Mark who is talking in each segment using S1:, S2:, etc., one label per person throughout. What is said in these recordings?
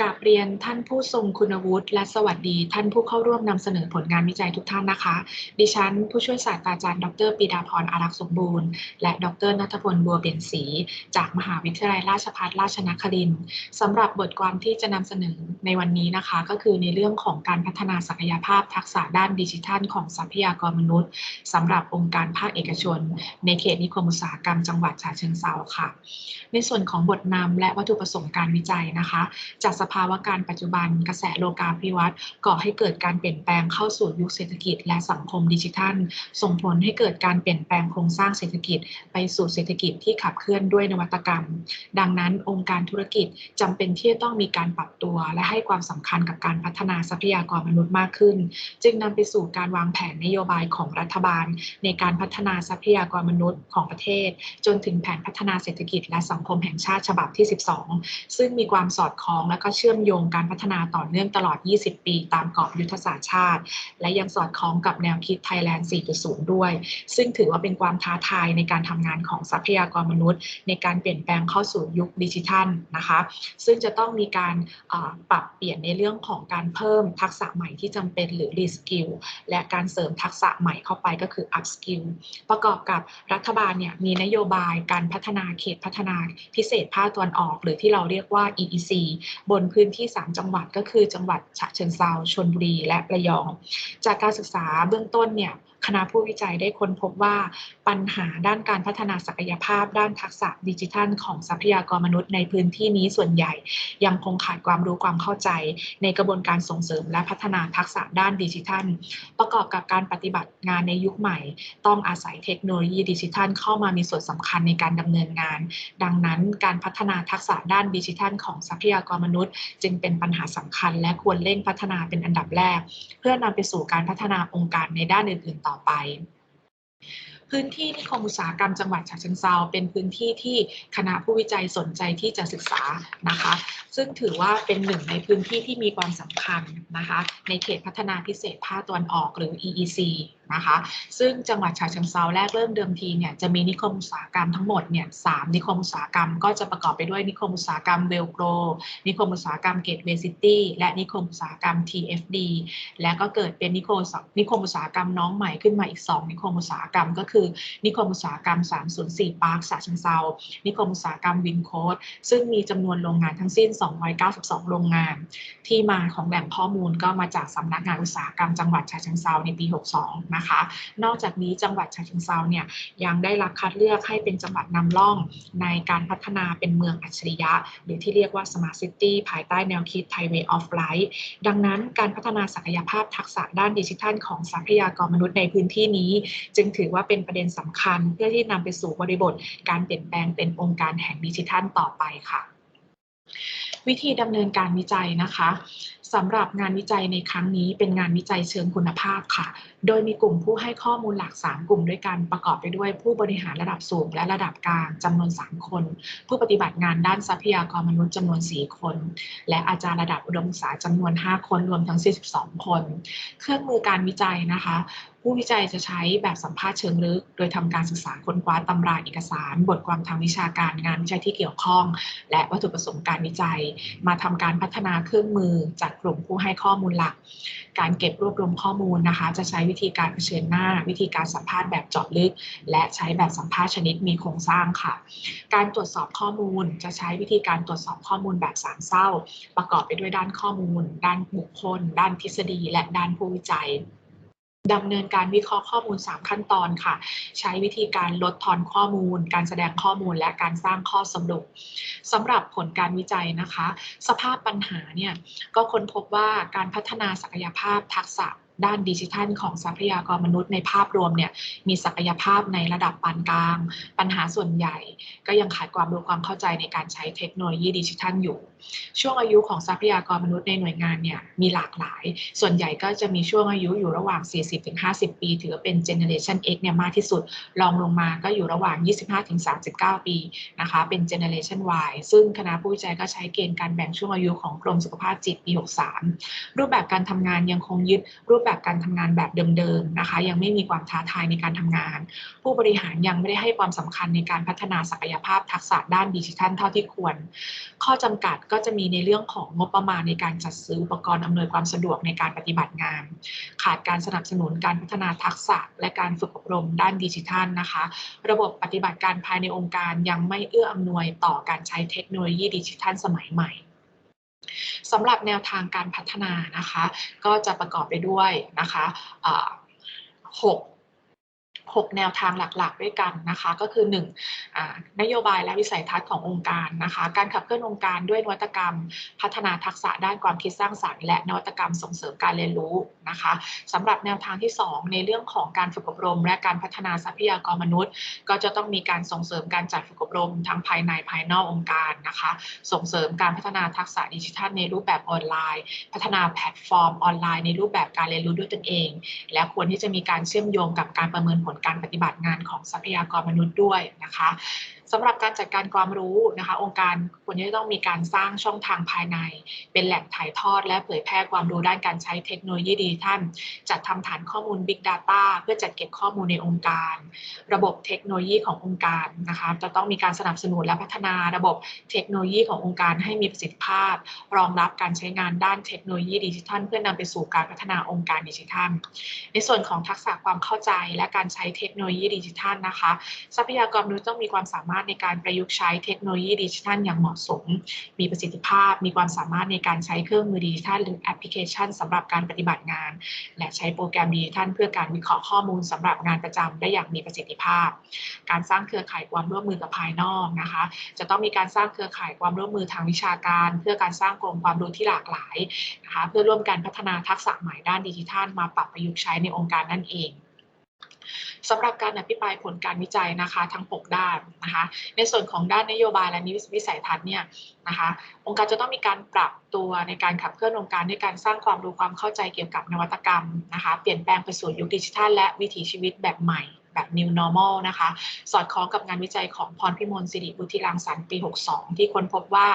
S1: กราบเรียนท่านผู้ทรงคุณวุฒิและสวัสดี ท่านผู้เข้าร่วมนำเสนอผลงานวิจัยทุกท่านนะคะ ดิฉัน ผู้ช่วยศาสตราจารย์ ดรปีดาพรอารักษ์สมบูรณ์ และดรนัทพลบัวเปลี่ยนศรีจากมหาวิทยาลัยราชภัฏราชนครินทร์สำหรับบทความที่จะนำเสนอในวันนี้นะคะ ก็คือในเรื่องของการพัฒนาศักยภาพทักษะด้านดิจิทัล ของทรัพยากรมนุษย์สำหรับองค์การภาคเอกชน ในเขตนิคมอุตสาหกรรมจังหวัดฉะเชิงเทราค่ะ ในส่วนของบทนำและวัตถุประสงค์การวิจัยนะคะจากสภาวะการปัจจุบันกระแสโลกาภิวัตน์ก่อให้เกิดการเปลี่ยนแปลงเข้าสู่ยุคเศรษฐกิจ และสังคมดิจิทัล ส่งผลให้เกิดการเปลี่ยนแปลงโครงสร้างเศรษฐกิจ ไปสู่เศรษฐกิจที่ขับเคลื่อนด้วยนวัตกรรม ดังนั้น องค์การธุรกิจจำเป็นที่จะต้องมีการปรับตัว และให้ความสำคัญกับการพัฒนาทรัพยากรมนุษย์มากขึ้น จึงนำไปสู่การวางแผนนโยบายของรัฐบาล ในการพัฒนาทรัพยากรมนุษย์ของประเทศ จนถึงแผนพัฒนาเศรษฐกิจ และสังคมแห่งชาติฉบับที่ 12 ซึ่งมีความสอดคล้องและก็เชื่อมโยงการพัฒนาต่อเนื่องตลอด 20 ปี ตามกรอบยุทธศาสตร์ชาติ และยังสอดคล้องกับแนวคิด Thailand 4.0 ด้วย ซึ่งถือว่าเป็นความท้าทายในการทำงานของทรัพยากรมนุษย์ ในการเปลี่ยนแปลงเข้าสู่ยุคดิจิทัลนะคะ ซึ่งจะต้องมีการปรับเปลี่ยนในเรื่องของการเพิ่มทักษะใหม่ที่จำเป็นหรือ reskill และการเสริมทักษะใหม่เข้าไปก็คือ upskill ประกอบกับรัฐบาลเนี่ยมีนโยบายการพัฒนาเขตพัฒนาพิเศษภาคตะวันออก หรือที่เราเรียกว่า EEC บนพื้นที่ 3 จังหวัดก็คือจังหวัดฉะเชิงเทราชลบุรีและระยอง จากการศึกษาเบื้องต้นเนี่ย คณะผู้วิจัยได้ค้นพบว่าปัญหาด้านการพัฒนาศักยภาพ ด้านทักษะดิจิทัล ของทรัพยากรมนุษย์ในพื้นที่นี้ส่วนใหญ่ ยังคงขาดความรู้ความเข้าใจ ในกระบวนการส่งเสริมและพัฒนาทักษะด้านดิจิทัล ประกอบกับการปฏิบัติงานในยุคใหม่ ต้องอาศัยเทคโนโลยีดิจิทัล เข้ามามีส่วนสำคัญในการดำเนินงาน ดังนั้นการพัฒนาทักษะด้านดิจิทัล ของทรัพยากรมนุษย์ จึงเป็นปัญหาสำคัญ และควรเร่งพัฒนาเป็นอันดับแรก เพื่อนำไปสู่การพัฒนาองค์การในด้านอื่นๆต่อไป พื้นที่นิคมอุตสาหกรรมจังหวัดฉะเชิงเทราเป็นพื้นที่ที่คณะผู้วิจัยสนใจที่จะศึกษานะคะ ซึ่งถือว่าเป็นหนึ่งในพื้นที่ที่มีความสำคัญนะคะ ในเขตพัฒนาพิเศษภาคตะวันออกหรือ EEC นะคะ ซึ่งจังหวัดฉะเชิงเทราแรกเริ่มเดิมทีเนี่ยจะมีนิคมอุตสาหกรรมทั้งหมดเนี่ยสามนิคมอุตสาหกรรมก็จะประกอบไปด้วยนิคมอุตสาหกรรมเวลโกรนิคมอุตสาหกรรมเกตเวย์ซิตี้และนิคมอุตสาหกรรม TFD และก็เกิดเป็นนิคมนิคมอุตสาหกรรมน้องใหม่ขึ้นมาอีก 2 นิคมอุตสาหกรรม ก็คือ นิคมอุตสาหกรรม 304 ปาร์คฉะเชิงเทรานิคมอุตสาหกรรมวินโคดซึ่งมีจำนวนโรงงานทั้งสิ้น 292 โรงงาน ที่มาของแหล่งข้อมูลก็มาจากสำนักงานอุตสาหกรรมจังหวัดฉะเชิงเทราในปี 62นะคะ นอกจากนี้จังหวัดฉะเชิงเทราเนี่ยยังได้รับคัดเลือกให้เป็นจังหวัดนำร่องในการพัฒนาเป็นเมืองอัจฉริยะ หรือที่เรียกว่า Smart City ภายใต้แนวคิด Thai Way of Life ดังนั้นการพัฒนาศักยภาพทักษะด้านดิจิทัล ของทรัพยากรมนุษย์ในพื้นที่นี้ จึงถือว่าเป็นประเด็นสำคัญเพื่อที่นำไปสู่บริบท การเปลี่ยนแปลงเป็นองค์การแห่งดิจิทัลต่อไปค่ะ วิธีดำเนินการวิจัยนะคะ สำหรับงานวิจัยในครั้งนี้เป็นงานวิจัยเชิงคุณภาพค่ะ โดยมีกลุ่มผู้ให้ข้อมูลหลัก 3 กลุ่มด้วยกันประกอบไปด้วยผู้บริหารระดับสูงและระดับกลางจำนวน 3 คน ผู้ปฏิบัติงานด้านทรัพยากรมนุษย์จำนวน 4 คน และอาจารย์ระดับอุดมศึกษาจำนวน 5 คนรวมทั้ง 42 คน เครื่องมือการวิจัยนะคะผู้วิจัยจะใช้แบบสัมภาษณ์เชิงลึก โดยทำการศึกษาค้นคว้าตำราเอกสาร บทความทางวิชาการงานวิจัยที่เกี่ยวข้อง และวัตถุประสงค์การวิจัย มาทำการพัฒนาเครื่องมือจากกลุ่มผู้ให้ข้อมูลหลัก การเก็บรวบรวมข้อมูลนะคะ จะใช้วิธีการเผชิญหน้า วิธีการสัมภาษณ์แบบเจาะลึก และใช้แบบสัมภาษณ์ชนิดมีโครงสร้างค่ะ การตรวจสอบข้อมูลจะใช้วิธีการตรวจสอบข้อมูลแบบสามเศร้า ประกอบไปด้วยด้านข้อมูล ด้านบุคคล ด้านทฤษฎี และด้านผู้วิจัย ดำเนินการวิเคราะห์ข้อมูล 3 ขั้นตอนค่ะ ใช้วิธีการลดทอนข้อมูล การแสดงข้อมูลและการสร้างข้อสรุปสำหรับผลการวิจัยนะคะ สภาพปัญหาเนี่ยก็ค้นพบว่าการพัฒนาศักยภาพทักษะ ด้านดิจิทัลของทรัพยากรมนุษย์ในภาพรวมเนี่ยมีศักยภาพในระดับปานกลาง ปัญหาส่วนใหญ่ ก็ยังขาดความรู้ความเข้าใจในการใช้เทคโนโลยีดิจิทัลอยู่ ช่วงอายุของทรัพยากรมนุษย์ในหน่วยงานเนี่ยมีหลากหลาย ส่วนใหญ่ก็จะมีช่วงอายุอยู่ระหว่าง 40-50 ปี ถือเป็น Generation X เนี่ยมากที่สุดรองลงมาก็อยู่ระหว่าง 25-39 ปีนะคะเป็น Generation Y ซึ่งคณะผู้วิจัยก็ใช้เกณฑ์การแบ่งช่วงอายุของกรมสุขภาพจิตปี 63 รูปแบบการทำงานยังคงยึดรูปแบบการทำงานแบบเดิมๆนะคะ ยังไม่มีความท้าทายในการทำงาน ผู้บริหารยังไม่ได้ให้ความสำคัญในการพัฒนาศักยภาพทักษะด้านดิจิทัลเท่าที่ควร ข้อจำกัดก็จะมีในเรื่องของงบประมาณในการจัดซื้ออุปกรณ์อำนวยความสะดวกในการปฏิบัติงาน ขาดการสนับสนุนการพัฒนาทักษะและการฝึกอบรมด้านดิจิทัลนะคะ ระบบปฏิบัติการภายในองค์การยังไม่เอื้ออำนวยต่อการใช้เทคโนโลยีดิจิทัลสมัยใหม่ สำหรับแนวทางการพัฒนานะคะ ก็จะประกอบไปด้วยนะคะหก 6 แนวทางหลักๆ ด้วยกันนะคะ ก็คือ1นโยบายและวิสัยทัศน์ขององค์การนะคะ การขับเคลื่อนองค์การด้วยนวัตกรรม พัฒนาทักษะด้านความคิดสร้างสรรค์ และนวัตกรรมส่งเสริมการเรียนรู้นะคะสำหรับแนวทางที่ 2 ในเรื่องของการฝึกอบรม และการพัฒนาทรัพยากรมนุษย์ ก็จะต้องมีการส่งเสริมการจัดฝึกอบรมทั้งภายในภายนอกองค์การนะคะ ส่งเสริมการพัฒนาทักษะดิจิทัลในรูปแบบออนไลน์ พัฒนาแพลตฟอร์มออนไลน์ในรูปแบบการเรียนรู้ด้วยตนเอง และควรที่จะมีการเชื่อมโยงกับการประเมินผลการปฏิบัติงานของทรัพยากรมนุษย์ด้วยนะคะ สำหรับการจัดการความรู้นะคะ องค์การควรจะต้องมีการสร้างช่องทางภายใน เป็นแหล่งถ่ายทอด และเผยแพร่ความรู้ด้านการใช้เทคโนโลยีดิจิทัลจัดทำฐานข้อมูล Big Data เพื่อจัดเก็บข้อมูลในองค์การ ระบบเทคโนโลยีขององค์การนะคะ จะต้องมีการสนับสนุนและพัฒนาระบบเทคโนโลยีขององค์การให้มีประสิทธิภาพ รองรับการใช้งานด้านเทคโนโลยีดิจิทัล เพื่อนำไปสู่การพัฒนาองค์การดิจิทัล ในส่วนของทักษะความเข้าใจและการใช้เทคโนโลยีดิจิทัลนะคะ ทรัพยากรมนุษย์ต้องมีความสามารถในการประยุกต์ใช้เทคโนโลยีดิจิทัลอย่างเหมาะสม มีประสิทธิภาพ มีความสามารถในการใช้เครื่องมือดิจิทัลหรือแอปพลิเคชันสำหรับการปฏิบัติงาน และใช้โปรแกรมดิจิทัลเพื่อการวิเคราะห์ข้อมูลสำหรับงานประจำได้อย่างมีประสิทธิภาพ การสร้างเครือข่ายความร่วมมือกับภายนอกนะคะ จะต้องมีการสร้างเครือข่ายความร่วมมือทางวิชาการ เพื่อการสร้างกลุ่มความรู้ที่หลากหลายนะคะเพื่อร่วมกันพัฒนาทักษะใหม่ด้านดิจิทัล มาปรับประยุกต์ใช้ในองค์การนั่นเอง สำหรับการอภิปรายผลการวิจัยนะคะทั้ง 6 ด้านนะคะในส่วนของด้านนโยบายและนิวิสัยทัศน์เนี่ยนะคะองค์การจะต้องมีการปรับตัวในการขับเคลื่อนองค์การด้วยการสร้างความรู้ความเข้าใจเกี่ยวกับนวัตกรรมนะคะเปลี่ยนแปลงไปสู่ยุคดิจิทัลและวิถีชีวิตแบบใหม่ แบบ new normal นะคะ สอดคล้องกับงานวิจัยของพรพิมลสิริบุติรังสรรค์ปี 62 ที่ค้นพบว่า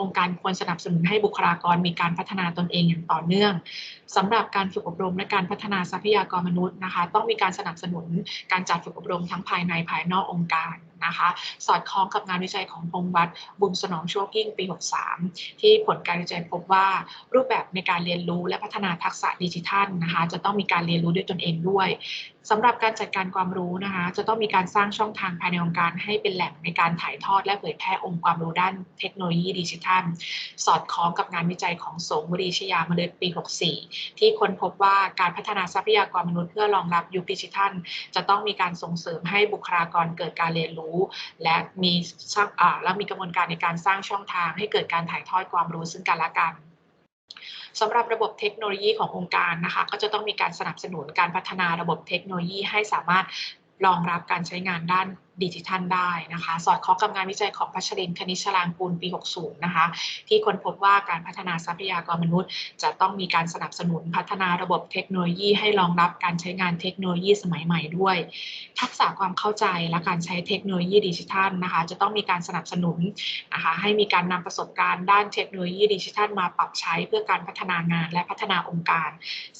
S1: องค์การควรสนับสนุนให้บุคลากรมีการพัฒนาตนเองอย่างต่อเนื่องสำหรับการฝึกอบรมและการพัฒนาทรัพยากรมนุษย์นะคะ ต้องมีการสนับสนุนการจัดฝึกอบรมทั้งภายในภายนอกองค์การ นะคะ สอดคล้องกับงานวิจัยของพงวัดบุญสนองโชคยิ่งปี 63 ที่ผลการวิจัยพบว่ารูปแบบในการเรียนรู้และพัฒนาทักษะดิจิทัลนะคะ จะต้องมีการเรียนรู้ด้วยตนเองด้วยสำหรับการจัดการความรู้นะคะ จะต้องมีการสร้างช่องทางภายในองค์การให้เป็นแหล่งในการถ่ายทอดและเผยแพร่องค์ความรู้ด้านเทคโนโลยีดิจิทัล สอดคล้องกับงานวิจัยของสงบุรีชยามฤดปี 64 ที่ค้นพบว่าการพัฒนาทรัพยากรมนุษย์เพื่อรองรับยุคดิจิทัล จะต้องมีการส่งเสริมให้บุคลากรเกิดการเรียนรู้และมีและมีกระบวนการในการสร้างช่องทาง ให้เกิดการถ่ายทอดความรู้ซึ่งกันและกันสำหรับระบบเทคโนโลยีขององค์การนะคะ ก็จะต้องมีการสนับสนุนการพัฒนาระบบเทคโนโลยีให้สามารถรองรับการใช้งานด้าน ดิจิทัลได้นะคะ สอดคล้องกับงานวิจัยของพัชรินคณิชลางกูลปี 60 นะคะ ที่ค้นพบว่าการพัฒนาทรัพยากรมนุษย์ จะต้องมีการสนับสนุนพัฒนาระบบเทคโนโลยีให้รองรับการใช้งานเทคโนโลยีสมัยใหม่ด้วย ทักษะความเข้าใจและการใช้เทคโนโลยีดิจิทัลนะคะ จะต้องมีการสนับสนุนนะคะให้มีการนำประสบการณ์ด้านเทคโนโลยีดิจิทัลมาปรับใช้เพื่อการพัฒนางานและพัฒนาองค์การ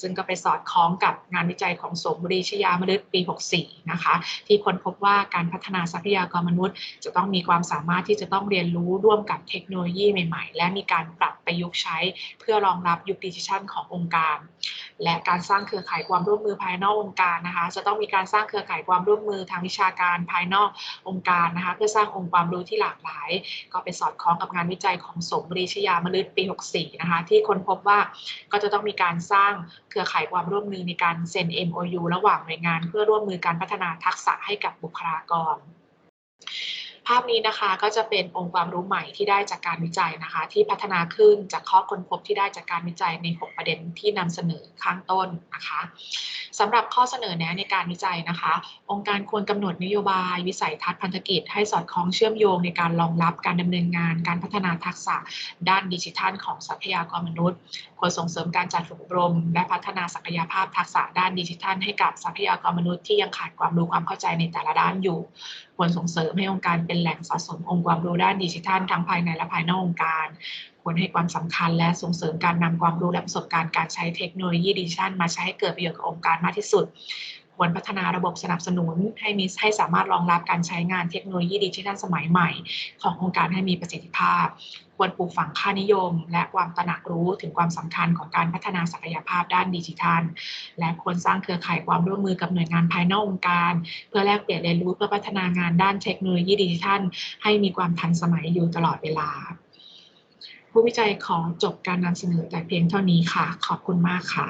S1: ซึ่งก็ไปสอดคล้องกับงานวิจัยของสมบุรีชยามฤดปี 64 นะคะ ที่ค้นพบว่าการพัฒนาทรัพยากรมนุษย์ จะต้องมีความสามารถที่จะต้องเรียนรู้ร่วมกับเทคโนโลยีใหม่ๆ และมีการปรับประยุกต์ใช้ เพื่อรองรับยุคดิจิทัลขององค์การ และการสร้างเครือข่ายความร่วมมือภายนอกองค์การนะคะจะต้องมีการสร้างเครือข่ายความร่วมมือทางวิชาการภายนอกองค์การนะคะเพื่อสร้างองค์ความรู้ที่หลากหลาย ก็ไปสอดคล้องกับงานวิจัยของสมบริชยามฤดปี 64 นะคะที่ค้นพบว่าก็จะต้องมีการสร้างเครือข่ายความร่วมมือในการเซ็น MOU ระหว่างหน่วยงาน เพื่อร่วมมือการพัฒนาทักษะให้กับบุคลากร ภาพนี้นะคะก็จะเป็นองค์ความรู้ใหม่ที่ได้จากการวิจัยนะคะ ที่พัฒนาขึ้นจากข้อค้นพบที่ได้จากการวิจัยใน 6 ประเด็นที่นำเสนอข้างต้นนะคะสำหรับข้อเสนอแนะในการวิจัยนะคะ องค์การควรกำหนดนโยบาย วิสัยทัศน์พันธกิจ ให้สอดคล้องเชื่อมโยงในการรองรับการดำเนินงาน การพัฒนาทักษะด้านดิจิทัล ของทรัพยากรมนุษย์ควรส่งเสริมการจัดฝึกอบรม และพัฒนาศักยภาพทักษะด้านดิจิทัล ให้กับทรัพยากรมนุษย์ที่ยังขาดความรู้ความเข้าใจในแต่ละด้านอยู่ควรส่งเสริมให้องค์การเป็นแหล่งสะสมองค์ความรู้ด้านดิจิทัลทั้งภายในและภายนอกองค์การ ควรให้ความสำคัญและส่งเสริมการนำความรู้และประสบการณ์การใช้เทคโนโลยีดิจิทัลมาใช้ให้เกิดประโยชน์กับองค์การมากที่สุด ควรพัฒนาระบบสนับสนุนให้มีให้สามารถรองรับการใช้งานเทคโนโลยีดิจิทัลสมัยใหม่ ขององค์การให้มีประสิทธิภาพ ควรปลูกฝังค่านิยม และความตระหนักรู้ถึงความสำคัญของการพัฒนาศักยภาพด้านดิจิทัล และควรสร้างเครือข่ายความร่วมมือกับหน่วยงานภายนอกองค์การ เพื่อแลกเปลี่ยนเรียนรู้เพื่อพัฒนางานด้านเทคโนโลยีดิจิทัล ให้มีความทันสมัยอยู่ตลอดเวลาผู้วิจัยขอจบการนำเสนอแต่เพียงเท่านี้ค่ะ ขอบคุณมากค่ะ